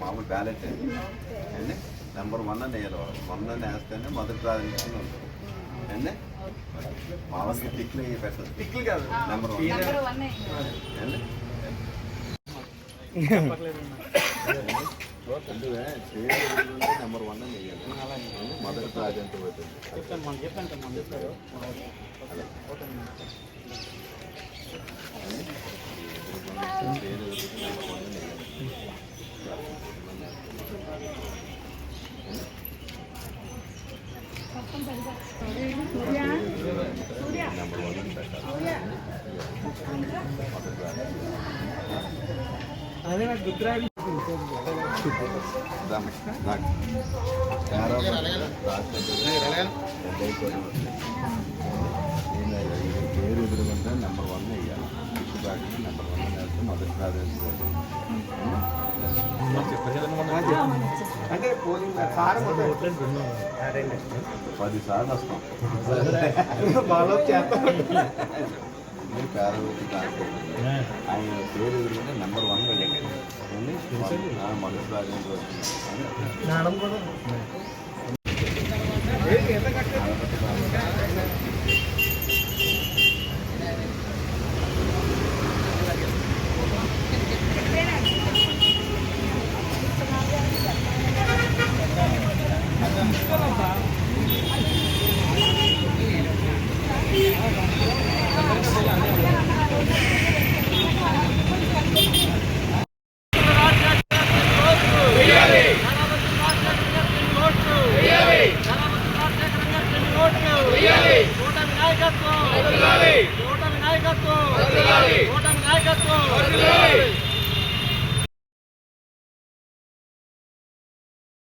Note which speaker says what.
Speaker 1: మామూలు బ్యాలెట్ అండి number one అని వేయాలి వన్ అని వేస్తేనే మొదటి ప్రాధాన్యత ఉంటుంది అండి మామూలుగా టిక్లు పెట్టదు.
Speaker 2: టిక్లు కాదు.
Speaker 1: Number one.
Speaker 3: నెంబర్ వన్
Speaker 1: అండి అందుకే పేరు నెంబర్ వన్ అని వేయాలి? మొదటి ప్రాధాన్యత
Speaker 2: చెప్పాను మనం చెప్తారు
Speaker 1: పేరు నెంబర్ వన్ అని వేయాలి నెంబర్ వన్ అని పెట్టాలి మొదటి ప్రాధాన్యత
Speaker 2: అదే నాకు గుర్తురాదు.
Speaker 1: పేరు ఎదురుకుంటే నెంబర్ వన్ వేయాలి ఇటు నెంబర్ వన్ వేస్తే మొదటి ప్రాధాన్యత
Speaker 2: అంటే పోలింగ్ సార్
Speaker 1: పది సార్లు వస్తాం.
Speaker 2: బాగా చేస్తాం.
Speaker 1: ఆయన పేరు ఎదురుకుంటే నెంబర్ వన్ వేయాలి ఏంది? ఆ, మొదటి కూటమి నాయకత్వం!
Speaker 2: కూటమి నాయకత్వం!
Speaker 1: కూటమి నాయకత్వం!